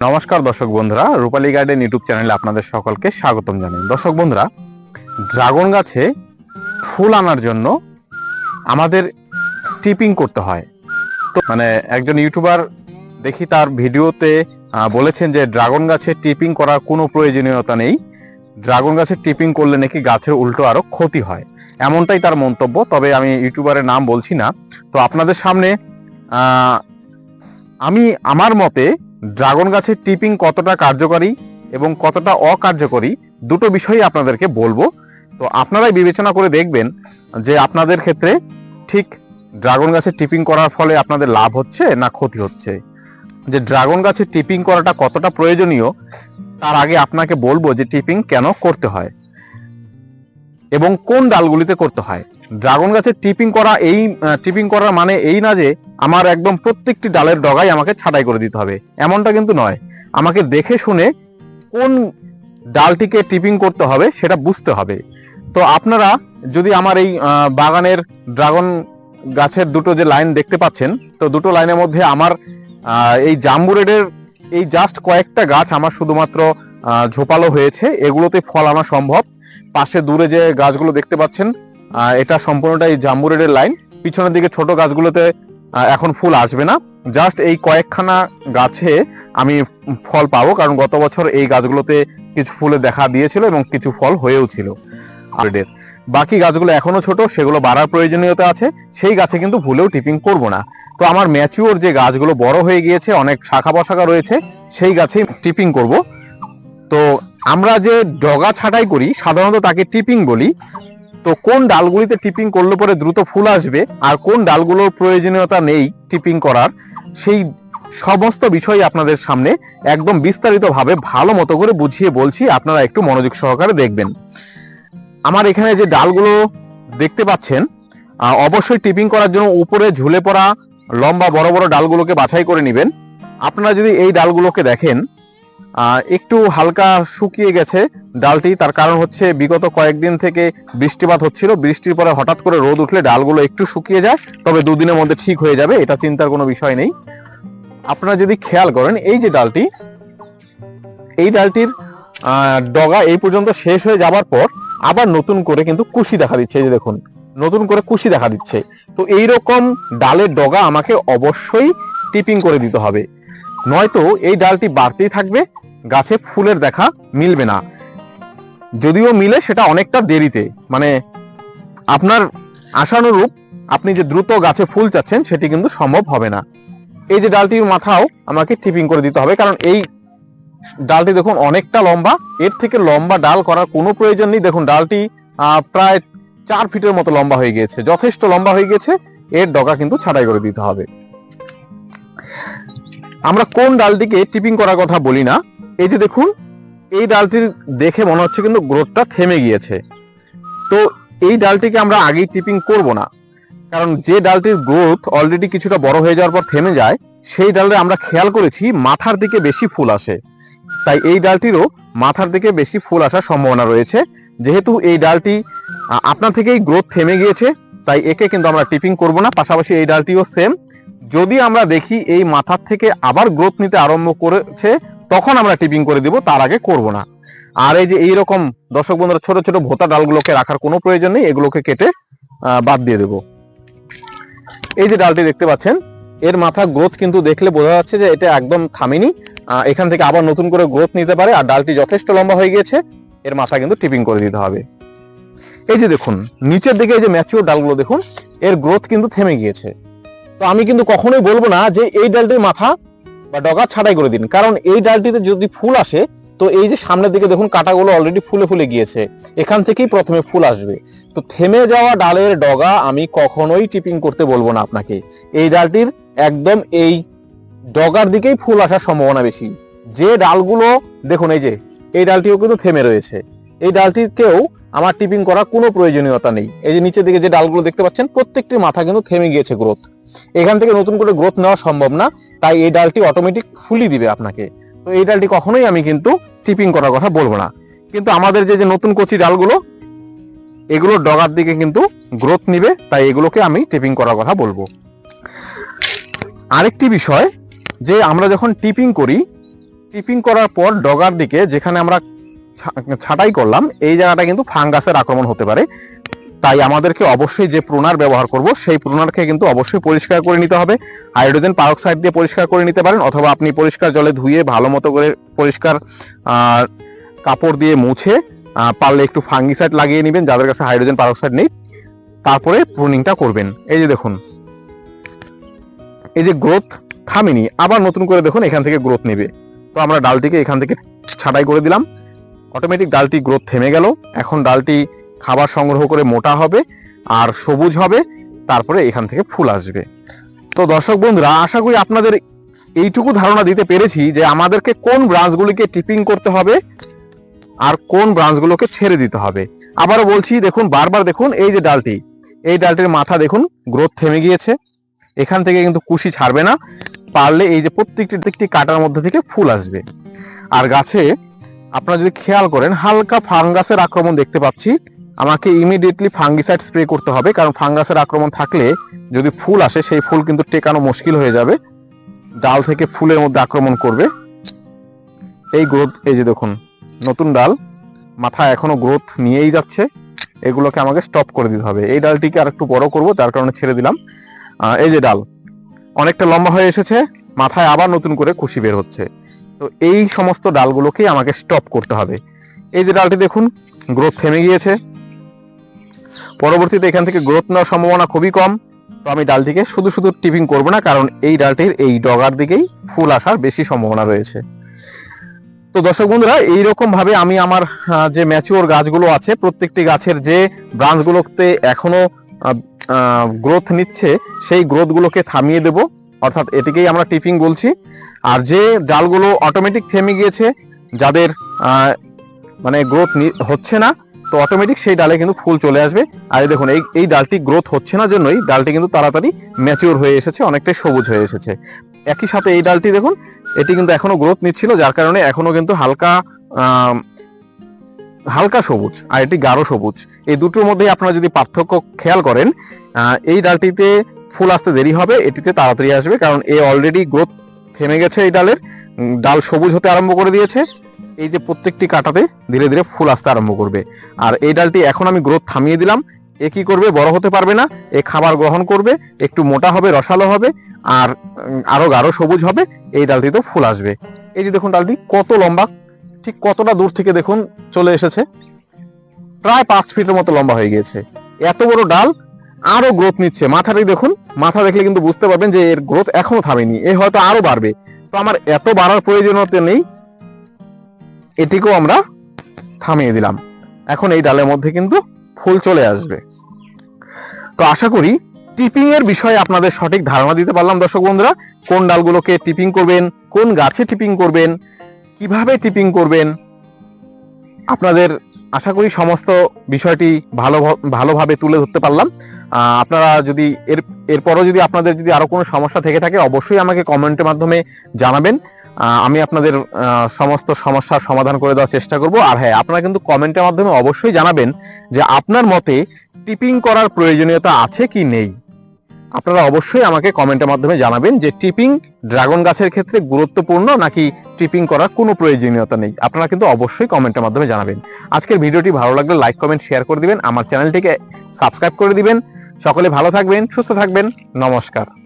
নমস্কার দর্শক বন্ধুরা, রূপালী গার্ডেন ইউটিউব চ্যানেলে আপনাদের সকলকে স্বাগতম জানাই। দর্শক বন্ধুরা, ড্রাগন গাছে ফুল আনার জন্য আমাদের টিপিং করতে হয়। তো মানে একজন ইউটিউবার দেখি তার ভিডিওতে বলেছেন যে ড্রাগন গাছে টিপিং করার কোনো প্রয়োজনীয়তা নেই। ড্রাগন গাছে টিপিং করলে নাকি গাছের উল্টো আরও ক্ষতি হয়। এমনটাই তার মন্তব্য, তবে আমি ইউটিউবারের নাম বলছি না। তো আপনাদের সামনে আমি আমার মতে ড্রাগন গাছের টিপিং কতটা কার্যকরী এবং কতটা অকার্যকরী দুটো বিষয়ই আপনাদেরকে বলব। তো আপনারাই বিবেচনা করে দেখবেন যে আপনাদের ক্ষেত্রে ঠিক ড্রাগন গাছের টিপিং করার ফলে আপনাদের লাভ হচ্ছে না ক্ষতি হচ্ছে। যে ড্রাগন গাছের টিপিং করাটা কতটা প্রয়োজনীয়, তার আগে আপনাকে বলব যে টিপিং কেন করতে হয়। এবং কোন ডালগুলিতে করতে হয়? ড্রাগন গাছের টিপিং করা এই টিপিং করার মানে এই না যে আমার একদম প্রত্যেকটি ডালের ডগাই আমাকে ছাঁটাই করে দিতে হবে। এমনটা কিন্তু নয়। আমাকে দেখে শুনে কোন ডালটিকে টিপিং করতে হবে সেটা বুঝতে হবে। তো আপনারা যদি আমার এই বাগানের ড্রাগন গাছের দুটো যে লাইন দেখতে পাচ্ছেন, তো দুটো লাইনের মধ্যে আমার এই জাম্বু রেডের এই জাস্ট কয়েকটা গাছ আমার শুধুমাত্র ঝোপালো হয়েছে। এগুলোতে ফল আনা সম্ভব। পাশে দূরে যে গাছগুলো দেখতে পাচ্ছেন এটা সম্পূর্ণটাই জাম্বু রেডের লাইন। পিছনের দিকে ছোট গাছগুলোতে এখন ফুল আসবে না। জাস্ট এই কয়েকখানা গাছে আমি ফল পাবো, কারণ গত বছর এই গাছগুলোতে কিছু ফুলে দেখা দিয়েছিল এবং কিছু ফল হয়েও ছিল। বাকি গাছগুলো এখনও ছোট, সেগুলো বাড়ার প্রয়োজনীয়তা আছে। সেই গাছে কিন্তু ভুলেও টিপিং করব না। তো আমার ম্যাচিওর যে গাছগুলো বড় হয়ে গিয়েছে, অনেক শাখা বশাখা রয়েছে, সেই গাছেই টিপিং করব। তো আমরা যে ডগা ছাঁটাই করি, সাধারণত তাকে টিপিং বলি। তো কোন ডালগুলিতে টিপিং করলে পরে দ্রুত ফুল আসবে আর কোন ডালগুলোর প্রয়োজনীয়তা নেই টিপিং করার, সেই সমস্ত বিষয় আপনাদের সামনে একদম বিস্তারিতভাবে ভালো মতো করে বুঝিয়ে বলছি। আপনারা একটু মনোযোগ সহকারে দেখবেন। আমার এখানে যে ডালগুলো দেখতে পাচ্ছেন অবশ্যই টিপিং করার জন্য উপরে ঝুলে পড়া লম্বা বড় বড় ডালগুলোকে বাছাই করে নেবেন। আপনারা যদি এই ডালগুলোকে দেখেন একটু হালকা শুকিয়ে গেছে ডালটি। তার কারণ হচ্ছে বিগত কয়েকদিন থেকে বৃষ্টিপাত হচ্ছিল। বৃষ্টির পরে হঠাৎ করে রোদ উঠলে ডালগুলো একটু শুকিয়ে যায়, তবে দুদিনের মধ্যে ঠিক হয়ে যাবে, এটা চিন্তার কোনো বিষয় নেই। আপনারা যদি খেয়াল করেন, এই যে ডালটি, এই ডালটির ডগা এই পর্যন্ত শেষ হয়ে যাবার পর আবার নতুন করে কিন্তু কুশি দেখা দিচ্ছে, এই যে দেখুন, নতুন করে কুশি দেখা দিচ্ছে। তো এই রকম ডালের ডগা আমাকে অবশ্যই টিপিং করে দিতে হবে। নয়তো এই ডালটি বাড়তেই থাকবে গাছে ফুলের দেখা মিলবে না। যদিও মিলে, সেটা অনেকটা দেরিতে। মানে আপনার আশানুরূপ আপনি যে দ্রুত গাছে ফুল চাচ্ছেন, সেটি কিন্তু সম্ভব হবে না। এই যে ডালটির মাথাও আমাকে টিপিং করে দিতে হবে, কারণ এই ডালটি দেখুন অনেকটা লম্বা। এর থেকে লম্বা ডাল করার কোনো প্রয়োজন নেই। দেখুন, ডালটি প্রায় চার ফিটের মতো লম্বা হয়ে গিয়েছে। যথেষ্ট লম্বা হয়ে গেছে এর ডগা কিন্তু ছাঁটাই করে দিতে হবে। আমরা কোন ডালটিকে টিপিং করার কথা বলি না এই যে দেখুন, এই ডালটির দেখে মনে হচ্ছে কিন্তু গ্রোথটা থেমে গিয়েছে। তো এই ডালটিকে আমরা আগেই টিপিং করব না, কারণ যে ডালটির গ্রোথ অলরেডি কিছুটা বড় হয়ে যাওয়ার পর থেমে যায়, সেই ডালে আমরা খেয়াল করেছি মাথার দিকে বেশি ফুল আসে। তাই এই ডালটিরও মাথার দিকে বেশি ফুল আসার সম্ভাবনা রয়েছে। যেহেতু এই ডালটি আপনার থেকেই গ্রোথ থেমে গিয়েছে, তাই একে কিন্তু আমরা টিপিং করব না, পাশাপাশি এই ডালটিও সেম যদি আমরা দেখি এই মাথার থেকে আবার গ্রোথ নিতে আরম্ভ করেছে তখন আমরা টিপিং করে দিব, তার আগে করব না। আর এই যে এইরকম, দর্শক বন্ধুরা, ছোট ছোট ভোতা ডালগুলোকে রাখার কোনো প্রয়োজন নেই, এগুলোকে কেটে বাদ দিয়ে দেব। এই যে ডালটি দেখতে পাচ্ছেন, এর মাথা গ্রোথ কিন্তু দেখলে বোঝা যাচ্ছে যে এটা একদম থামেনি। এখান থেকে আবার নতুন করে গ্রোথ নিতে পারে, আর ডালটি যথেষ্ট লম্বা হয়ে গিয়েছে, এর মাথা কিন্তু টিপিং করে দিতে হবে। এই যে দেখুন, নিচের দিকে এই যে ম্যাচিওর ডালগুলো দেখুন, এর গ্রোথ কিন্তু থেমে গিয়েছে। তো আমি কিন্তু কখনোই বলব না যে এই ডালটির মাথা বা ডগা ছাড়াই করে দিন। কারণ এই ডালটিতে যদি ফুল আসে, তো এই যে সামনের দিকে দেখুন কাটাগুলো অলরেডি ফুলে ফুলে গিয়েছে। এখান থেকেই প্রথমে ফুল আসবে। তো থেমে যাওয়া ডালের ডগা আমি কখনোই টিপিং করতে বলব না আপনাকে। এই ডালটির একদম এই ডগার দিকেই ফুল আসার সম্ভাবনা বেশি। যে ডালগুলো, দেখুন এই যে, এই ডালটিও কিন্তু থেমে রয়েছে। এই ডালটিকেও আমার টিপিং করার কোনো প্রয়োজনীয়তা নেই। এই যে নিচের দিকে যে ডালগুলো দেখতে পাচ্ছেন প্রত্যেকটি মাথা কিন্তু থেমে গিয়েছে গ্রোথ এখান থেকে নতুন করে গ্রোথ নেওয়া সম্ভব না। তাই এই ডালটি অটোমেটিক ফুলি দিবে আপনাকে। তো এই ডালটি কখনোই আমি কিন্তু টিপিং করার কথা বলব না। কিন্তু আমাদের যে যে নতুন কচি ডালগুলো, এগুলো ডগার দিকে কিন্তু গ্রোথ নিবে, তাই এগুলোকে আমি টিপিং করার কথা বলব। আরেকটি বিষয়, যে আমরা যখন টিপিং করি টিপিং করার পর ডগার দিকে যেখানে আমরা ছাঁটাই করলাম, এই জায়গাটা কিন্তু ফাঙ্গাসের আক্রমণ হতে পারে। তাই আমাদেরকে অবশ্যই যে প্রুনার ব্যবহার করব, সেই প্রুনারকে কিন্তু অবশ্যই পরিষ্কার করে নিতে হবে। হাইড্রোজেন পারক্সাইড দিয়ে পরিষ্কার করে নিতে পারেন, অথবা আপনি পরিষ্কার জলে ধুয়ে ভালো মতো করে পরিষ্কার কাপড় দিয়ে মুছে পারলে একটু ফাঙ্গিসাইড লাগিয়ে নেবেন, যাদের কাছে হাইড্রোজেন পারক্সাইড নেই, তারপরে প্রুনিংটা করবেন। এই যে দেখুন। এই যে গ্রোথ থামেনি, আবার নতুন করে দেখুন, এখান থেকে গ্রোথ নেবে। তো আমরা ডালটিকে এখান থেকে ছাঁটাই করে দিলাম। অটোমেটিক ডালটি গ্রোথ থেমে গেল। এখন ডালটি খাবার সংগ্রহ করে মোটা হবে আর সবুজ হবে, তারপরে এখান থেকে ফুল আসবে। তো দর্শক বন্ধুরা, আশা করি আপনাদের এইটুকু ধারণা দিতে পেরেছি যে আমাদেরকে কোন ব্রাঞ্চগুলিকে টিপিং করতে হবে আর কোন ব্রাঞ্চগুলোকে ছেড়ে দিতে হবে। আবারও বলছি, দেখুন, বারবার দেখুন, এই যে ডালটি, এই ডালটির মাথা দেখুন, গ্রোথ থেমে গিয়েছে। এখান থেকে কিন্তু কুশি ছাড়বে না, পারলে এই যে প্রত্যেকটি প্রত্যেকটি কাটার মধ্যে থেকে ফুল আসবে। আর গাছে, আপনারা যদি খেয়াল করেন, হালকা ফাঙ্গাসের আক্রমণ দেখতে পাচ্ছি। আমাকে ইমিডিয়েটলি ফাঙ্গিসাইড স্প্রে করতে হবে, কারণ ফাঙ্গাসের আক্রমণ থাকলে যদি ফুল আসে, সেই ফুল কিন্তু টেকানো মুশকিল হয়ে যাবে। ডাল থেকে ফুলের মধ্যে আক্রমণ করবে। এই গ্রোথ এই যে দেখুন, নতুন ডাল, মাথা এখনও গ্রোথ নিয়েই যাচ্ছে। এগুলোকে আমাকে স্টপ করে দিতে হবে। এই ডালটিকে আর একটু বড় করব, যার কারণে ছেড়ে দিলাম। এই যে ডাল, অনেকটা লম্বা হয়ে এসেছে, মাথায় আবার নতুন করে খুশি বের হচ্ছে। তো এই সমস্ত ডালগুলোকে আমাকে স্টপ করতে হবে। এই যে ডালটি দেখুন গ্রোথ থেমে গিয়েছে। পরবর্তীতে এখান থেকে গ্রোথ নেওয়ার সম্ভাবনা খুবই কম। তো আমি ডালটিকে শুধু শুধু টিপিং করব না, কারণ এই ডালটির এই ডগার দিকেই ফুল আসার বেশি সম্ভাবনা রয়েছে। তো দর্শক বন্ধুরা এইরকম ভাবে আমি আমার যে ম্যাচিওর গাছগুলো আছে, প্রত্যেকটি গাছের যে ব্রাঞ্চগুলোতে এখনও গ্রোথ নিচ্ছে, সেই গ্রোথগুলোকে থামিয়ে দেব। অর্থাৎ এটিকেই আমরা টিপিং বলছি। আর যে ডালগুলো অটোমেটিক থেমে গিয়েছে, যাদের মানে গ্রোথ হচ্ছে না তো অটোমেটিক সেই ডালে কিন্তু ফুল চলে আসবে। আর দেখুন, এই এই ডালটি গ্রোথ হচ্ছে না জন্যই ডালটি কিন্তু তাড়াতাড়ি ম্যাচিওর হয়ে এসেছে, অনেকটাই সবুজ হয়ে এসেছে। একই সাথে এই ডালটি দেখুন, এটি কিন্তু এখনও গ্রোথ নিচ্ছিল, যার কারণে এখনও কিন্তু হালকা হালকা সবুজ আর এটি গাঢ় সবুজ। এই দুটোর মধ্যে আপনারা যদি পার্থক্য খেয়াল করেন এই ডালটিতে ফুল আসতে দেরি হবে, এটিতে তাড়াতাড়ি আসবে, কারণ এ অলরেডি গ্রোথ থেমে গেছে এই ডালের। ডাল সবুজ হতে আরম্ভ করে দিয়েছে। এই যে প্রত্যেকটি কাটাতে ধীরে ধীরে ফুল আসতে আরম্ভ করবে। আর এই ডালটি এখন আমি গ্রোথ থামিয়ে দিলাম। এ কি করবে? বড় হতে পারবে না। এ খাবার গ্রহণ করবে। একটু মোটা হবে, রসালো হবে, আর আরও গাঢ় সবুজ হবে। এই ডালটিতেও ফুল আসবে। এই যে দেখুন ডালটি, কত লম্বা। ঠিক কতটা দূর থেকে দেখুন চলে এসেছে। প্রায় পাঁচ ফিটের মতো লম্বা হয়ে গিয়েছে। এত বড় ডাল আরও গ্রোথ নিচ্ছে। মাথাটাই দেখুন, মাথা দেখলে কিন্তু বুঝতে পারবেন যে এর গ্রোথ এখনও থামেনি। এ হয়তো আরও বাড়বে। তো আমার এত বাড়ার প্রয়োজনীয়তা নেই। এটিকেও আমরা থামিয়ে দিলাম। এখন এই ডালের মধ্যে কিন্তু ফুল চলে আসবে। তো আশা করি টিপিং এর বিষয়ে আপনাদের সঠিক ধারণা দিতে পারলাম। দর্শক বন্ধুরা, কোন ডালগুলোকে টিপিং করবেন, কোন গাছে টিপিং করবেন, কীভাবে টিপিং করবেন, আপনাদের আশা করি সমস্ত বিষয়টি ভালো ভালোভাবে তুলে ধরতে পারলাম। আপনারা যদি এর, এরপরও যদি আপনাদের যদি আরও কোনো সমস্যা থেকে থাকে, অবশ্যই আমাকে কমেন্টের মাধ্যমে জানাবেন। আমি আপনাদের সমস্ত সমস্যার সমাধান করে দেওয়ার চেষ্টা করব। আর হ্যাঁ আপনারা কিন্তু কমেন্টের মাধ্যমে অবশ্যই জানাবেন যে আপনার মতে টিপিং করার প্রয়োজনীয়তা আছে কি নেই। আপনারা অবশ্যই আমাকে কমেন্টের মাধ্যমে জানাবেন যে টিপিং ড্রাগন গাছের ক্ষেত্রে গুরুত্বপূর্ণ নাকি টিপিং করার কোনো প্রয়োজনীয়তা নেই। আপনারা কিন্তু অবশ্যই কমেন্টের মাধ্যমে জানাবেন। আজকের ভিডিওটি ভালো লাগলে লাইক, কমেন্ট, শেয়ার করে দিবেন। আমার চ্যানেলটিকে সাবস্ক্রাইব করে দিবেন। সকলে ভালো থাকবেন, সুস্থ থাকবেন। নমস্কার।